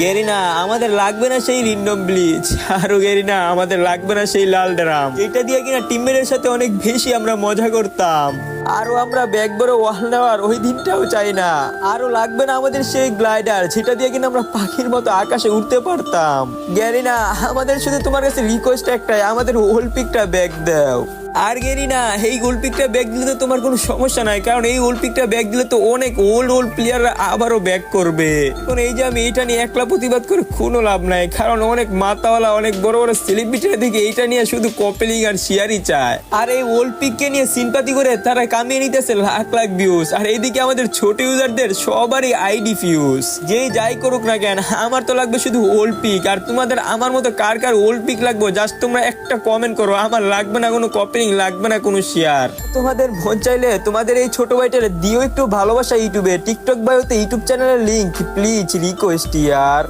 Garena, আমাদের লাগবে না সেই রিন্ডম ব্লিচ আরও গেরিনা, আমাদের লাগবে না সেই লাল ড্রাম। এটা দিয়ে কিনা টিমমেটের সাথে অনেক বেশি আমরা মজা করতাম। আরও আমরা ব্যাগ বড় ওয়াল নেওয়ার ওই দিনটাও চাই না। আরও লাগবে না আমাদের সেই গ্লাইডার সেটা দিয়ে কিনা আমরা পাখির মতো আকাশে উঠতে পারতাম। গ্যারিনা আমাদের শুধু তোমার কাছে রিকোয়েস্ট একটাই, আমাদের ওলপিকটা ব্যাগ দাও। আর গেরি না, এই দিলে তো তোমার কোনো সমস্যা নাই, কারণ এই দিলে তো অনেক ওল্ড ওল্ড প্লেয়াররা আবারও ব্যাক করবে। এই যে আমি নিয়ে একলা প্রতিবাদ করে কোনো লাভ নাই, কারণ অনেক মাতাওয়ালা, অনেক বড় বড় সেলিব্রিটিরা দিকে এইটা নিয়ে শুধু কপেলিং আর চায়। আর এই নিয়ে সিনপাতি করে তারা কামিয়ে নিতেছে লাখ লাখ ভিউজ আর এইদিকে আমাদের ছোট ইউজারদের সবারই আইডি ফিউজ যেই যাই করুক না কেন, আমার তো লাগবে শুধু ওল্ড আর তোমাদের আমার মতো কার কার ওল্ড লাগবে জাস্ট তোমরা একটা কমেন্ট করো, আমার লাগবে না কোনো কপিং লাগবে না কোনো শেয়ার তোমাদের ভোট চাইলে তোমাদের এই ছোট ভাইটার দিও একটু ভালোবাসা ইউটিউবে টিকটক বায়োতে ইউটিউব চ্যানেলের লিঙ্ক প্লিজ রিকোয়েস্ট ইয়ার